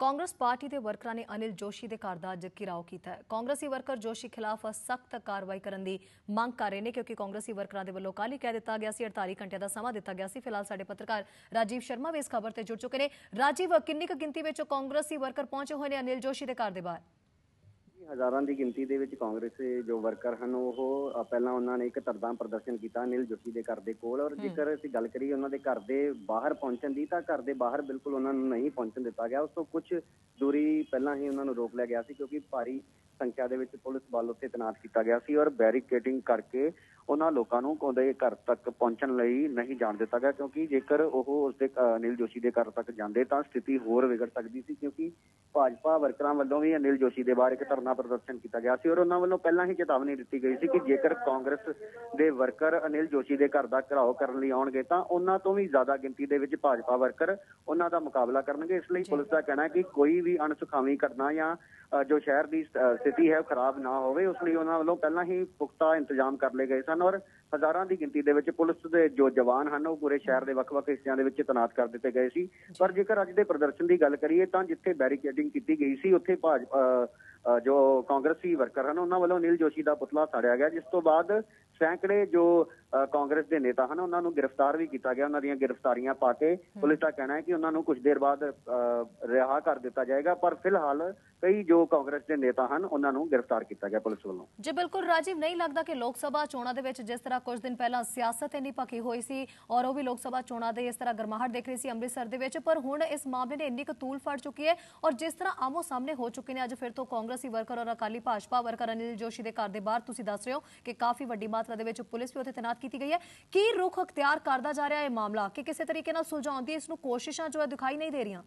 Congress party ਦੇ ਵਰਕਰਾਂ ਨੇ ਅਨਿਲ ਜੋਸ਼ੀ ਦੇ ਘਰ ਦਾ ਅੱਜ ਘਿਰਾਓ ਕੀਤਾ ਹੈ। ਕਾਂਗਰਸੀ ਵਰਕਰ ਜੋਸ਼ੀ ਖਿਲਾਫ ਸਖਤ ਕਾਰਵਾਈ ਕਰਨ ਦੀ ਮੰਗ ਕਰ ਰਹੇ ਨੇ ਕਿਉਂਕਿ ਕਾਂਗਰਸੀ ਵਰਕਰਾਂ ਦੇ ਵੱਲੋਂ ਕੱਲ੍ਹ ਹੀ ਕਹਿ ਦਿੱਤਾ ਗਿਆ ਸੀ 48 ਘੰਟਿਆਂ ਦਾ ਸਮਾਂ ਦਿੱਤਾ ਗਿਆ ਸੀ। ਫਿਲਹਾਲ ਸਾਡੇ ਪੱਤਰਕਾਰ ਰਾਜੀਵ ਸ਼ਰਮਾ ਵੀ ਇਸ ਖਬਰ ਤੇ ਜੁੜ ਚੁੱਕੇ ਨੇ। ਰਾਜੀਵ, ਕਿੰਨੀ ਕੁ ਗਿਣਤੀ ਵਿੱਚ ਕਾਂਗਰਸੀ ਵਰਕਰ ਪਹੁੰਚੇ ਹੋਏ ਨੇ ਅਨਿਲ ਜੋਸ਼ੀ ਦੇ ਘਰ ਦੇ ਬਾਹਰ? ਹਜ਼ਾਰਾਂ ਦੀ ਗਿਣਤੀ ਦੇ ਵਿੱਚ ਕਾਂਗਰਸ ਦੇ ਜੋ ਵਰਕਰ ਹਨ ਉਹ ਅ, ਪਹਿਲਾਂ ਉਹਨਾਂ ਨੇ ਇੱਕ ਧਰਨਾ ਪ੍ਰਦਰਸ਼ਨ ਕੀਤਾ ਅਨਿਲ ਜੋਸ਼ੀ ਦੇ ਘਰ ਦੇ ਕੋਲ ਔਰ ਜੇਕਰ ਅਸੀਂ ਗੱਲ ਕਰੀਏ ਉਹਨਾਂ ਦੇ ਘਰ ਦੇ ਬਾਹਰ ਪਹੁੰਚਣ ਦੀ ਤਾਂ ਘਰ ਦੇ ਬਾਹਰ ਬਿਲਕੁਲ ਉਹਨਾਂ ਨੂੰ ਨਹੀਂ ਪਹੁੰਚਣ ਦਿੱਤਾ ਗਿਆ। ਉਸ ਤੋਂ ਕੁਝ ਦੂਰੀ ਪਹਿਲਾਂ ਹੀ ਉਹਨਾਂ ਨੂੰ ਰੋਕ ਲਿਆ ਗਿਆ ਸੀ ਕਿਉਂਕਿ ਭਾਰੀ ਸੰਖਿਆ ਦੇ ਵਿੱਚ ਪੁਲਿਸ ਬਲ ਉੱਤੇ ਤੈਨਾਤ ਕੀਤਾ ਗਿਆ ਸੀ ਔਰ ਬੈਰੀਕੇਡਿੰਗ ਕਰਕੇ ਉਹਨਾਂ ਲੋਕਾਂ ਨੂੰ ਉਹਦੇ ਘਰ ਤੱਕ ਪਹੁੰਚਣ ਲਈ ਨਹੀਂ ਜਾਣ ਦਿੱਤਾ ਗਿਆ ਕਿਉਂਕਿ ਜੇਕਰ ਉਹ ਉਸਦੇ ਅਨਿਲ ਜੋਸ਼ੀ ਦੇ ਘਰ ਤੱਕ ਜਾਂਦੇ ਤਾਂ ਸਥਿਤੀ ਹੋਰ ਵਿਗੜ ਸਕਦੀ ਸੀ ਕਿਉਂਕਿ ਭਾਜਪਾ ਵਰਕਰਾਂ ਵੱਲੋਂ ਵੀ ਅਨਿਲ ਜੋਸ਼ੀ ਦੇ ਬਾਹਰ ਇੱਕ ਧਰਨਾ ਪ੍ਰਦਰਸ਼ਨ ਕੀਤਾ ਗਿਆ ਸੀ ਔਰ ਉਹਨਾਂ ਵੱਲੋਂ ਪਹਿਲਾਂ ਹੀ ਚੇਤਾਵਨੀ ਦਿੱਤੀ ਗਈ ਸੀ ਕਿ ਜੇਕਰ ਕਾਂਗਰਸ ਦੇ ਵਰਕਰ ਅਨਿਲ ਜੋਸ਼ੀ ਦੇ ਘਰ ਦਾ ਘਿਰਾਓ ਕਰਨ ਲਈ ਆਉਣਗੇ ਤਾਂ ਉਹਨਾਂ ਤੋਂ ਵੀ ਜ਼ਿਆਦਾ ਗਿਣਤੀ ਦੇ ਵਿੱਚ ਭਾਜਪਾ ਵਰਕਰ ਉਹਨਾਂ ਦਾ ਮੁਕਾਬਲਾ ਕਰਨਗੇ। ਇਸ ਲਈ ਪੁਲਿਸ ਦਾ ਕਹਿਣਾ ਹੈ ਕਿ ਕੋਈ ਵੀ ਅਣਸੁਖਾਵੀ ਘਟਨਾ ਜਾਂ ਜੋ ਸ਼ਹਿਰ ਦੀ ਸਥਿਤੀ ਹੈ ਖਰਾਬ ਨਾ ਹੋਵੇ ਉਸ ਲਈ ਉਹਨਾਂ ਵੱਲੋਂ ਪਹਿਲਾਂ ਹੀ ਪੁਖਤਾ ਇੰਤਜ਼ਾਮ ਕਰ ਲਏ ਗਏ ਸਨ ਔਰ ਹਜ਼ਾਰਾਂ ਦੀ ਗਿਣਤੀ ਦੇ ਵਿੱਚ ਪੁਲਿਸ ਦੇ ਜੋ ਜਵਾਨ ਹਨ ਉਹ ਪੂਰੇ ਸ਼ਹਿਰ ਦੇ ਵੱਖ-ਵੱਖ ਹਿੱਸਿਆਂ ਦੇ ਵਿੱਚ ਤੈਨਾਤ ਕਰ ਦਿੱਤੇ ਗਏ ਸੀ। ਪਰ ਜੇਕਰ ਅੱਜ ਦੇ ਪ੍ਰਦਰਸ਼ਨ ਦੀ ਗੱਲ ਕਰੀਏ ਤਾਂ ਜਿੱਥੇ ਬੈਰੀਕੇਡਿੰਗ ਕੀਤੀ ਗਈ ਸੀ ਉੱਥੇ ਭਾਜ ਅ, ਅ, ਜੋ ਕਾਂਗਰਸੀ ਵਰਕਰ ਹਨ ਉਹਨਾਂ ਵੱਲੋਂ ਨੀਲ ਜੋਸ਼ੀ ਦਾ ਪੁਤਲਾ ਸਾੜਿਆ ਗਿਆ ਜਿਸ ਤੋਂ ਬਾਅਦ ਸੈਂਕੜੇ ਜੋ ਕਾਂਗਰਸ ਦੇ ਨੇਤਾ ਹਨ ਉਹਨਾਂ ਨੂੰ ਗ੍ਰਿਫਤਾਰ ਵੀ ਕੀਤਾ ਗਿਆ ਉਹਨਾਂ ਦੀਆਂ ਗ੍ਰਿਫਤਾਰੀਆਂ ਪਾ ਕੇ ਪੁਲਿਸ ਦਾ ਕਹਿਣਾ ਹੈ ਕਿ ਉਹਨਾਂ ਨੂੰ ਕੁਝ ਦੇਰ ਬਾਅਦ ਰਿਹਾ ਕਰ ਦਿੱਤਾ ਜਾਏਗਾ ਪਰ ਫਿਲਹਾਲ ਕਈ ਜੋ ਕਾਂਗਰਸ ਦੇ ਨੇਤਾ ਹਨ ਉਹਨਾਂ ਨੂੰ ਗ੍ਰਿਫਤਾਰ ਕੀਤਾ ਗਿਆ ਪੁਲਿਸ ਵੱਲੋਂ। ਜੀ ਬਿਲਕੁਲ ਰਾਜੀਵ ਨਹੀਂ ਲੱਗਦਾ ਕਿ ਲੋਕ ਸਭਾ ਚੋਣਾਂ ਦੇ ਵਿੱਚ ਜਿਸ ਤਰ੍ਹਾਂ ਕੁਝ ਦਿਨ ਪਹਿਲਾਂ ਸਿਆਸਤ ਇੰਨੀ ਭਖੀ ਹੋਈ ਸੀ ਔਰ ਉਹ ਵੀ ਲੋਕ ਸਭਾ ਚੋਣਾਂ ਦੇ ਇਸ ਤਰ੍ਹਾਂ ਗਰਮਾਹਟ ਦੇਖ ਰਹੀ ਸੀ ਅੰਮ੍ਰਿਤਸਰ ਦੇ ਵਿੱਚ ਪਰ ਹੁਣ ਇਸ ਮਾਮਲੇ ਨੇ ਇੰਨੀ ਕੁ ਤੂਲ ਫੜ ਚੁੱਕੀ ਹੈ ਔਰ ਜਿਸ ਤਰ੍ਹਾਂ ਆਮੋ ਸਾਹਮਣੇ ਹੋ ਚੁੱਕੇ ਨੇ ਅੱਜ ਫਿਰ ਤੋਂ ਕਾਂਗਰਸੀ ਵਰਕਰ ਔਰ ਅਕਾਲੀ ਭਾਜਪਾ ਵਰਕਰ ਅਨਿਲ ਜੋਸ਼ੀ ਦੇ ਘਰ ਦੇ ਬਾਹਰ ਤੁਸੀਂ ਦੱਸ ਰਹੇ ਹੋ ਕਿ ਕਾਫੀ ਵੱਡੀ ਮਾਤਰਾ ਦੇ ਵਿੱਚ ਪੁਲਿਸ ਵੀ ਉੱਥੇ ਤੈਨਾਤ ਕੀਤੀ ਗਈ ਹੈ। ਕੀ ਰੁਖ ਅਖਤਿਆਰ ਕਰਦਾ ਜਾ ਰਿਹਾ ਇਹ ਮਾਮਲਾ? ਕਿ ਕਿਸੇ ਤਰੀਕੇ ਨਾਲ ਸੁਲਝਾਉਣ ਦੀ ਇਸ ਨੂੰ ਕੋਸ਼ਿਸ਼ਾਂ ਜੋ ਹੈ ਦਿਖਾਈ ਨਹੀਂ ਦੇ ਰਹੀਆਂ?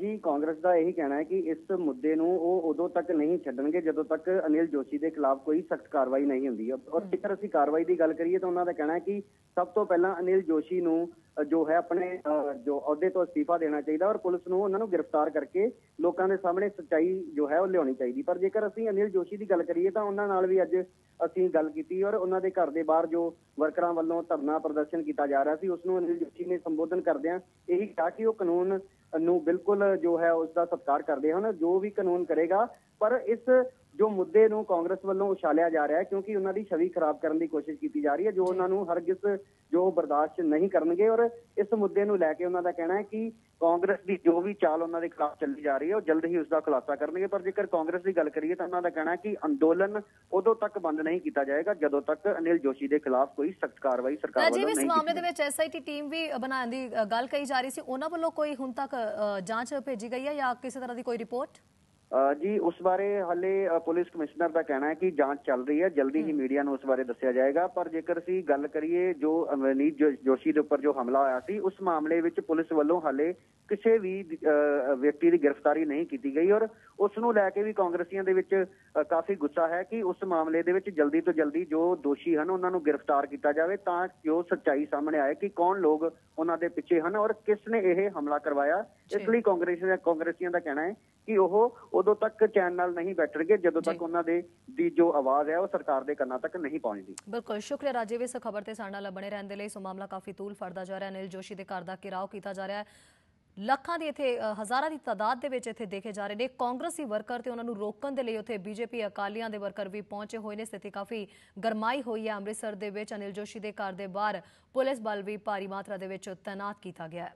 ਜੀ, ਕਾਂਗਰਸ ਦਾ ਇਹੀ ਕਹਿਣਾ ਹੈ ਕਿ ਇਸ ਮੁੱਦੇ ਨੂੰ ਉਹ ਉਦੋਂ ਤੱਕ ਨਹੀਂ ਛੱਡਣਗੇ ਜਦੋਂ ਤੱਕ ਅਨਿਲ ਜੋਸ਼ੀ ਦੇ ਖਿਲਾਫ ਕੋਈ ਸਖਤ ਕਾਰਵਾਈ ਨਹੀਂ ਹੁੰਦੀ। ਔਰ ਜੇਕਰ ਅਸੀਂ ਕਾਰਵਾਈ ਦੀ ਗੱਲ ਕਰੀਏ ਤਾਂ ਉਹਨਾਂ ਦਾ ਕਹਿਣਾ ਹੈ ਕਿ ਸਭ ਤੋਂ ਪਹਿਲਾਂ ਅਨਿਲ ਜੋਸ਼ੀ ਨੂੰ ਜੋ ਹੈ ਆਪਣੇ ਜੋ ਅਹੁਦੇ ਤੋਂ ਅਸਤੀਫਾ ਦੇਣਾ ਚਾਹੀਦਾ ਔਰ ਪੁਲਿਸ ਨੂੰ ਉਹਨਾਂ ਨੂੰ ਗ੍ਰਿਫਤਾਰ ਕਰਕੇ ਲੋਕਾਂ ਦੇ ਸਾਹਮਣੇ ਸੱਚਾਈ ਜੋ ਹੈ ਉਹ ਲਿਆਉਣੀ ਚਾਹੀਦੀ। ਪਰ ਜੇਕਰ ਅਸੀਂ ਅਨਿਲ ਜੋਸ਼ੀ ਦੀ ਗੱਲ ਕਰੀਏ ਤਾਂ ਉਹਨਾਂ ਨਾਲ ਵੀ ਅੱਜ ਅਸੀਂ ਗੱਲ ਕੀਤੀ ਔਰ ਉਹਨਾਂ ਦੇ ਘਰ ਦੇ ਬਾਹਰ ਜੋ ਵਰਕਰਾਂ ਵੱਲੋਂ ਧਰਨਾ ਪ੍ਰਦਰਸ਼ਨ ਕੀਤਾ ਜਾ ਰਿਹਾ ਸੀ, ਉਸ ਨੂੰ ਅਨਿਲ ਜੋਸ਼ੀ ਨੇ ਸੰਬੋਧਨ ਕਰਦਿਆਂ ਇਹੀ ਕਿਹਾ ਕਿ ਉਹ ਕਾਨੂੰਨ ਨੂੰ ਬਿਲਕੁਲ ਜੋ ਹੈ ਉਸ ਦਾ ਸਤਿਕਾਰ ਕਰਦੇ ਹਨ, ਜੋ ਵੀ ਕਾਨੂੰਨ ਕਰੇਗਾ। ਪਰ ਇਸ ਜੋ ਮੁੱਦੇ ਨੂੰ ਕਾਂਗਰਸ ਵੱਲੋਂ ਉਛਾਲਿਆ ਜਾ ਰਿਹਾ ਹੈ ਕਿਉਂਕਿ ਉਹਨਾਂ ਦੀ ਛਵੀ ਖਰਾਬ ਕਰਨ ਦੀ ਕੋਸ਼ਿਸ਼ ਕੀਤੀ ਜਾ ਰਹੀ ਹੈ ਜੋ ਉਹਨਾਂ ਨੂੰ ਹਰਗਿਜ਼ ਜੋ ਬਰਦਾਸ਼ਤ ਨਹੀਂ ਕਰਨਗੇ ਔਰ ਇਸ ਮੁੱਦੇ ਨੂੰ ਲੈ ਕੇ ਉਹਨਾਂ ਦਾ ਕਹਿਣਾ ਹੈ ਕਿ ਕਾਂਗਰਸ ਦੀ ਜੋ ਵੀ ਚਾਲ ਉਹਨਾਂ ਦੇ ਖਿਲਾਫ ਚੱਲੀ ਜਾ ਰਹੀ ਹੈ ਉਹ ਜਲਦ ਹੀ ਉਸ ਦਾ ਖੁਲਾਸਾ ਕਰਨਗੇ ਪਰ ਜੇਕਰ ਕਾਂਗਰਸ ਦੀ ਗੱਲ ਕਰੀਏ ਤਾਂ ਉਹਨਾਂ ਦਾ ਕਹਿਣਾ ਹੈ ਕਿ ਅੰਦੋਲਨ ਉਦੋਂ ਤੱਕ ਬੰਦ ਨਹੀਂ ਕੀਤਾ ਜਾਏਗਾ ਜਦੋਂ ਤੱਕ ਅਨਿਲ ਜੋਸ਼ੀ ਦੇ ਖਿਲਾਫ ਕੋਈ ਸਖਤ ਕਾਰਵਾਈ ਸਰਕਾਰ ਵੱਲੋਂ ਇਸ ਨਹੀਂ ਮਾਮਲੇ ਕੀਤੀ ਦੇ ਵਿੱਚ ਐਸਆਈਟੀ ਟੀਮ ਵੀ ਬਣਾਉਣ ਦੀ ਗੱਲ ਕਹੀ ਜਾ ਰਹੀ ਸੀ ਉਹਨਾਂ ਵੱਲੋਂ ਕੋਈ ਹੁਣ ਤੱਕ ਜਾਂਚ ਭੇਜੀ ਗਈ ਹੈ ਜਾਂ ਕਿਸੇ ਤਰ੍ਹਾਂ ਦੀ ਕੋਈ ਰਿਪੋਰਟ? ਜੀ ਉਸ ਬਾਰੇ ਹਾਲੇ ਪੁਲਿਸ ਕਮਿਸ਼ਨਰ ਦਾ ਕਹਿਣਾ ਹੈ ਕਿ ਜਾਂਚ ਚੱਲ ਰਹੀ ਹੈ। ਜਲਦੀ ਹੀ ਮੀਡੀਆ ਨੂੰ ਉਸ ਬਾਰੇ ਦੱਸਿਆ ਜਾਏਗਾ। ਪਰ ਜੇਕਰ ਅਸੀਂ ਗੱਲ ਕਰੀਏ ਜੋ ਅਮਰਨੀਤ ਜੋਸ਼ੀ ਦੇ ਉੱਪਰ ਜੋ ਹਮਲਾ ਹੋਇਆ ਸੀ ਉਸ ਮਾਮਲੇ ਵਿੱਚ ਪੁਲਿਸ ਵੱਲੋਂ ਹਾਲੇ ਕਿਸੇ ਵੀ ਵਿਅਕਤੀ ਦੀ ਗ੍ਰਿਫਤਾਰੀ ਨਹੀਂ ਕੀਤੀ ਗਈ। ਔਰ ਉਸ ਨੂੰ ਲੈ ਕੇ ਵੀ ਕਾਂਗਰਸੀਆਂ ਦੇ ਵਿੱਚ ਕਾਫੀ ਗੁੱਸਾ ਹੈ ਕਿ ਉਸ ਮਾਮਲੇ ਦੇ ਵਿੱਚ ਜਲਦੀ ਤੋਂ ਜਲਦੀ ਜੋ ਦੋਸ਼ੀ ਹਨ ਉਹਨਾਂ ਨੂੰ ਗ੍ਰਿਫਤਾਰ ਕੀਤਾ ਜਾਵੇ ਤਾਂ ਜੋ ਸੱਚਾਈ ਸਾਹਮਣੇ ਆਏ ਕਿ ਕੌਣ ਲੋਕ ਉਹਨਾਂ ਦੇ ਪਿੱਛੇ ਹਨ ਔਰ ਕਿਸ ਨੇ ਇਹ ਹਮਲਾ ਕਰਵਾਇਆ। ਇਸ ਲਈ ਕਾਂਗਰਸ ਕਾਂਗਰਸੀਆਂ ਦਾ ਕਹਿਣਾ ਹੈ ਕਿ ਉਹ ਉਦੋਂ ਤੱਕ ਚੈਨ ਨਾਲ ਨਹੀਂ ਬੈਠਣਗੇ ਜਦੋਂ ਤੱਕ ਉਹਨਾਂ ਦੇ ਦੀ ਜੋ ਆਵਾਜ਼ ਹੈ ਉਹ ਸਰਕਾਰ ਦੇ ਕੰਨਾਂ ਤੱਕ ਨਹੀਂ ਪਹੁੰਚਦੀ। ਬਿਲਕੁਲ ਸ਼ੁਕਰੀਆ ਰਾਜੀਵ ਇਸ ਖਬਰ ਤੇ ਸਾਡੇ ਨਾਲ ਬਣੇ ਰਹਿਣ ਦੇ ਲਈ। ਸੋ ਮਾਮਲਾ ਕਾਫੀ ਤੂਲ ਫੜਦਾ ਜਾ ਰਿਹਾ ਅਨਿਲ ਜੋਸ਼ੀ ਦੇ ਘਰ ਦਾ ਘਿਰਾਓ ਕੀਤਾ ਜਾ ਰਿਹਾ ਹੈ। ਲੱਖਾਂ ਦੀ ਇੱਥੇ ਹਜ਼ਾਰਾਂ ਦੀ ਤਾਦਾਦ ਦੇ ਵਿੱਚ ਇੱਥੇ ਦੇਖੇ ਜਾ ਰਹੇ ਨੇ। ਕਾਂਗਰਸੀ ਵਰਕਰ ਤੇ ਉਹਨਾਂ ਨੂੰ ਰੋਕਣ ਦੇ ਲਈ ਉੱਥੇ ਬੀਜੇਪੀ ਅਕਾਲੀਆਂ ਦੇ ਵਰਕਰ ਵੀ ਪਹੁੰਚੇ ਹੋਏ ਨੇ। ਸਥਿਤੀ ਕਾਫੀ ਗਰਮਾਈ ਹੋਈ ਹੈ ਅੰਮ੍ਰਿਤਸਰ ਦੇ ਵਿੱਚ। ਅਨਿਲ ਜੋਸ਼ੀ ਦੇ ਘਰ ਦੇ ਬਾਹਰ ਪੁਲਿਸ ਬਲ ਵੀ ਭਾਰੀ ਮਾਤਰਾ ਦੇ ਵਿੱਚ ਤੈਨਾਤ ਕੀਤਾ ਗਿਆ ਹੈ।